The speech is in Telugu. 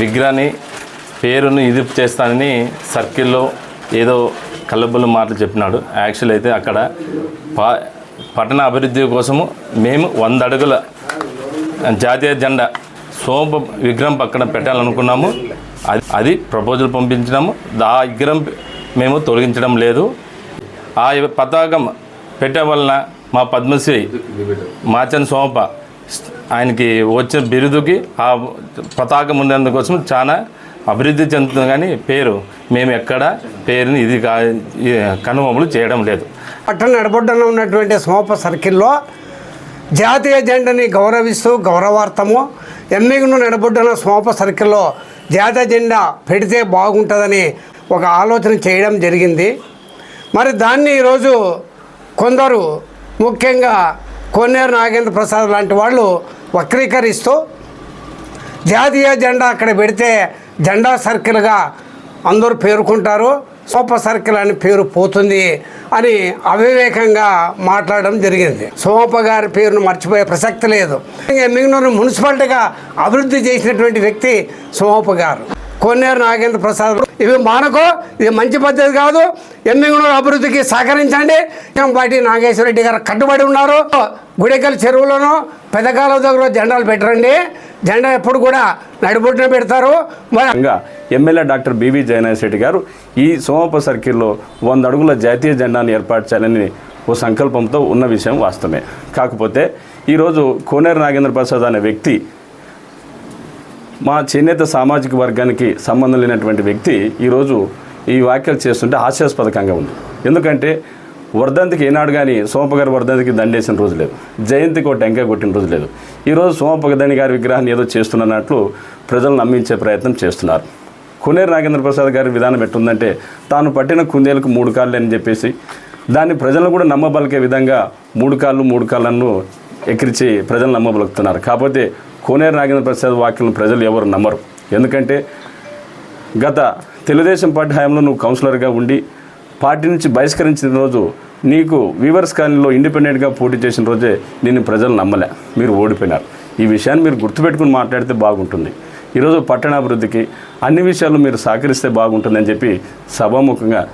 విగ్రహాన్ని పేరును ఇది చేస్తానని సర్కిల్లో ఏదో కల్లబుల్ల మాటలు చెప్పినాడు. యాక్చువల్ అయితే అక్కడ పా పట్టణ అభివృద్ధి కోసము మేము వంద అడుగుల జాతీయ జెండా సోమ విగ్రహం పక్కన పెట్టాలనుకున్నాము. అది అది ప్రపోజల్ పంపించినాము. ఆ విగ్రహం మేము తొలగించడం లేదు. ఆ పతాకం పెట్టే వలన మా పద్మశ్రీ మాచన్ సోమప ఆయనకి వచ్చిన బిరుదుకి ఆ పతాకం ఉండేందుకోసం చాలా అభివృద్ధి చెందుతుంది కానీ పేరు మేము ఎక్కడ పేరుని ఇది కా కనుమములు చేయడం లేదు. పట్టణ నడబొడ్డన ఉన్నటువంటి సోప సర్కిల్లో జాతీయ జెండాని గౌరవిస్తూ గౌరవార్థము ఎమ్మిగును నడబొడ్డన సోప సర్కిల్లో జాతీయ జెండా పెడితే బాగుంటుందని ఒక ఆలోచన చేయడం జరిగింది. మరి దాన్ని ఈరోజు కొందరు ముఖ్యంగా కోనేరు నాగేంద్ర ప్రసాద్ లాంటి వాళ్ళు వక్రీకరిస్తూ జాతీయ జెండా అక్కడ పెడితే జెండా సర్కిల్గా అందరూ పేర్కొంటారు. సోప సర్కిల్ అని పేరు పోతుంది అని అవివేకంగా మాట్లాడడం జరిగింది. సోమప్ప గారి పేరును మర్చిపోయే ప్రసక్తి లేదు. మింగనూరు మున్సిపాలిటీగా అభివృద్ధి చేసినటువంటి వ్యక్తి సోమప్ప గారు. కొన్నేరు నాగేంద్ర ప్రసాద్ ఇవి మానకో ఇది మంచి పద్ధతి కాదు. ఎమ్మిగునూరు అభివృద్ధికి సహకరించండి. పాటి నాగేశ్వర రెడ్డి గారు కట్టుబడి ఉన్నారు. గుడికల్ చెరువులోనూ పెదకాల దగ్గర జెండాలు పెట్టరండి. జెండా ఎప్పుడు కూడా నడిబొట్టున పెడతారు. MLA doctor BV Jayanath Reddy గారు ఈ సోమప సర్కిల్లో వంద అడుగుల జాతీయ జెండాను ఏర్పాటు చేయాలని ఓ సంకల్పంతో ఉన్న విషయం వాస్తవమే. కాకపోతే ఈరోజు కోనేరు నాగేంద్ర ప్రసాద్ అనే వ్యక్తి మా చేనేత సామాజిక వర్గానికి సంబంధం లేనటువంటి వ్యక్తి ఈరోజు ఈ వ్యాఖ్యలు చేస్తుంటే హాస్యాస్పదకంగా ఉంది. ఎందుకంటే వర్ధంతికి ఏనాడు కానీ సోమప్ప గారి వర్ధంతికి దండేసిన రోజు లేదు. జయంతికి ఒక టెంకాయ కొట్టిన రోజు లేదు. ఈరోజు సోమప్ప దండి గారి విగ్రహాన్ని ఏదో చేస్తున్నట్లు ప్రజలు నమ్మించే ప్రయత్నం చేస్తున్నారు. కునేరు నాగేంద్ర ప్రసాద్ గారి విధానం ఎట్టుందంటే తాను పట్టిన కుందేలకు మూడు కాళ్ళు అని చెప్పేసి దాన్ని ప్రజలను కూడా నమ్మబలికే విధంగా మూడు కాళ్ళు మూడు కాళ్ళను ఎక్కిరిచి ప్రజలు నమ్మబలుగుతున్నారు కాకపోతే కోనేరు నాగేంద్ర ప్రసాద్ వాక్యం ప్రజలు ఎవరు నమ్మరు. ఎందుకంటే గత తెలుగుదేశం పార్టీ హయాంలో నువ్వు కౌన్సిలర్గా ఉండి పార్టీ నుంచి బహిష్కరించిన రోజు నీకు వీవర్స్ కాలనీలో ఇండిపెండెంట్గా పోటీ చేసిన రోజే నేను ప్రజలు నమ్మలే. మీరు ఓడిపోయినారు. ఈ విషయాన్ని మీరు గుర్తుపెట్టుకుని మాట్లాడితే బాగుంటుంది. ఈరోజు పట్టణాభివృద్ధికి అన్ని విషయాలు మీరు సహకరిస్తే బాగుంటుందని చెప్పి సభాముఖంగా